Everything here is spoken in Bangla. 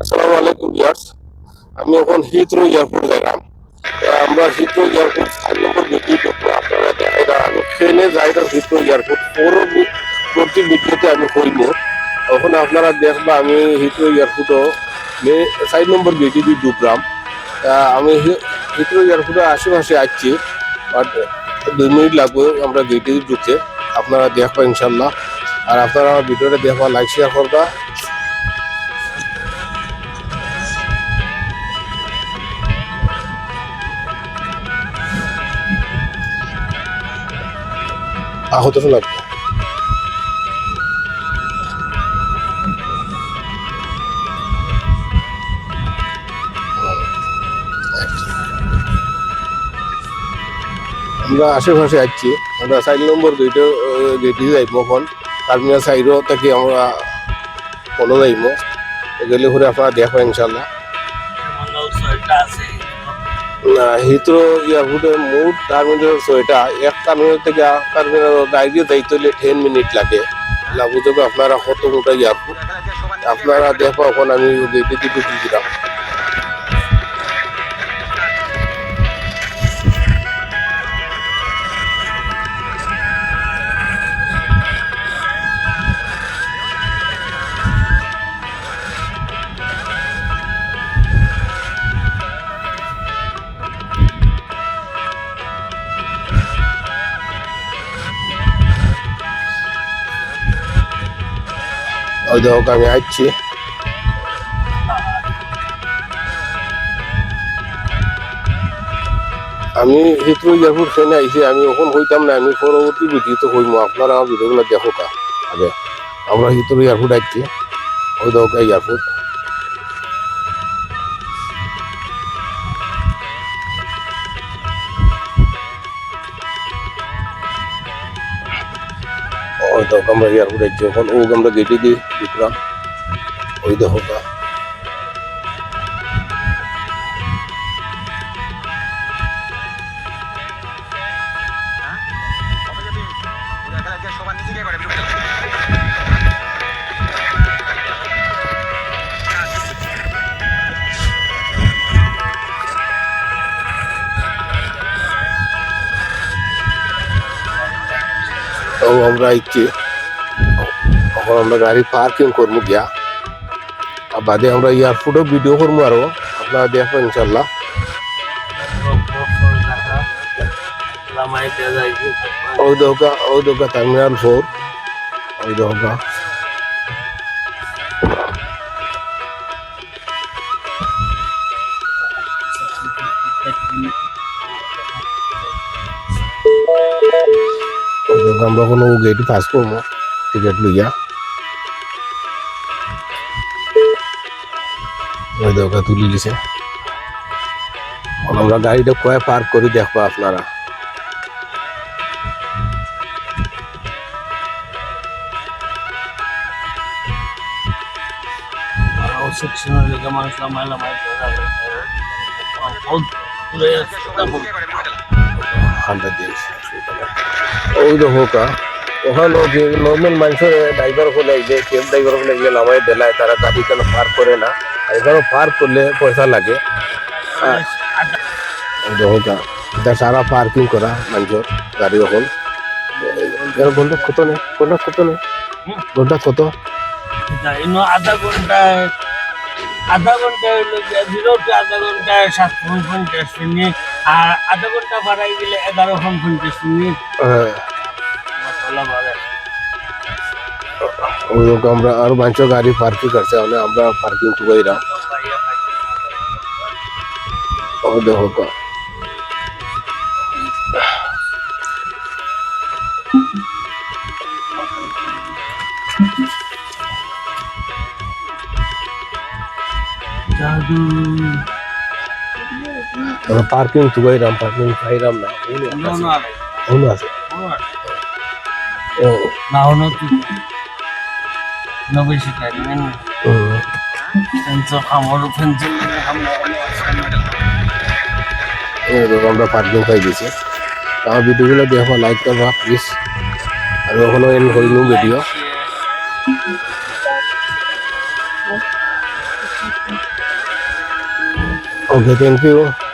আসসালামু আলাইকুম আমি এখন হিথ্রো এয়ারপোর্ট গেলাম। আমরা হিথ্রো এয়ারপোর্ট নম্বর করব। আপনারা আমি ট্রেনে যাই না হিথ্রো এয়ারপোর্ট প্রতি ভিডিওতে আমি করব তখন আপনারা দেখবা আমি হিথ্রো এয়ারপোর্টও চার নম্বর গেটে ঢুকলাম। আমি হিথ্রো এয়ারপোর্টের আশেপাশে আসছি দুই মিনিট লাগবে আমরা গেটে আপনারা দেখবা ইনশাল্লাহ আর আপনারা ভিডিওটা দেখবা লাইক শেয়ার করবা। আহত লাগবে। আমরা আশেপাশে আসছি আমরা চার নম্বর গেটে গেটে যাইব এখন। টার্মিনাল সাইডও থেকে আমরা কোনো যাইব। গেলে পরে আপনারা দেখবেন ইনশাল্লাহ হিত্রো এয়ারপোর্টের মোট টার্মিনাল এটা এক টার্মিনাল থেকে আর টার্মিনাল ডাইরেক্ট যাইতে হলে টেন মিনিট লাগে। লাগু যাবে আপনারা কত মোটা এয়ারপোর্ট আপনারা দেখো এখন আমি গেটে দিকে দিলাম ওই দেখো আমি আসছি আমি হিত্রো এয়ারপোর্ট ট্রেনে আইছি, আমি ওখান হইতাম না, আমি পরবর্তী ভিডিওতে হইম আপনারা ভিডিওগুলো দেখো কা। আগে। আমরা হিত্রো এয়ারপোর্ট আসছি ওই দেখো এয়ারপোর্ট দেখো আমরা এয়ারপোর্ট আসছি ওখান ও আমরা গেটে দিয়ে ঢুকলাম ওই দেখো সবার নিজেকে করে তো আমরা ইচ্ছে এখন আমরা গাড়ি পার্কিং করব গিয়া। আর বাদে আমরা এয়ারপোর্টও ভিডিও করব আরও। আপনারা দেখব ইনশাল্লাহ ওই দোকা ওই দোকা টার্মিনাল ফোর ওই দোকা। আমরা কোনো গেট পাস করব। টিকিট লইয়া। ওই দোকা তুলি দিছে। আমরা গাড়িটা কয়ে পার্ক করে দেখব আপনারা। ঠান্ডা দিয়েছে। ওই দেখো কা ওখানে যে নর্মাল মানুষের ড্রাইভার হলে যে ক্যাব ড্রাইভার হলে গিয়ে নামাই দেলায় তারা গাড়ি কেন পার্ক করে না। আর এখানে পার্ক করলে পয়সা লাগে। আর ওই দেখো কা এটা সারা পার্কিং করা মানুষের গাড়ি এখন। এর ঘণ্টা কত নেই? ঘণ্টা কত নেই? ঘণ্টা কত? আধা ঘন্টায় আধা ঘণ্টা জিরো টু আধা ঘন্টায় সাত ফোন পঞ্চাশ মিনিট আর আধা ঘণ্টা বাড়াই গেলে এগারো ফোন পঞ্চাশ মিনিট। হ্যাঁ। মশলা বাড়ে। ওই রকম আমরা আর মানুষের গাড়ি পার্কিং করছে মানে আমরা পার্কিং টুকাইরা ও দেখো কা আমরা পার্কিং টুকাইরাম পার্কিং খাইরাম না ওনো আছে। ও। না হনো তুই না বেশি টাইম নেই হুম। ফেন্সর খামারও ফেন্সর আমরা পার্কিং পাই গেছি। আমার ভিডিওগুলো দেখো লাইক করবা প্লিজ আমি ওখানে এন্ড করিনি ভিডিও। Okay, thank you.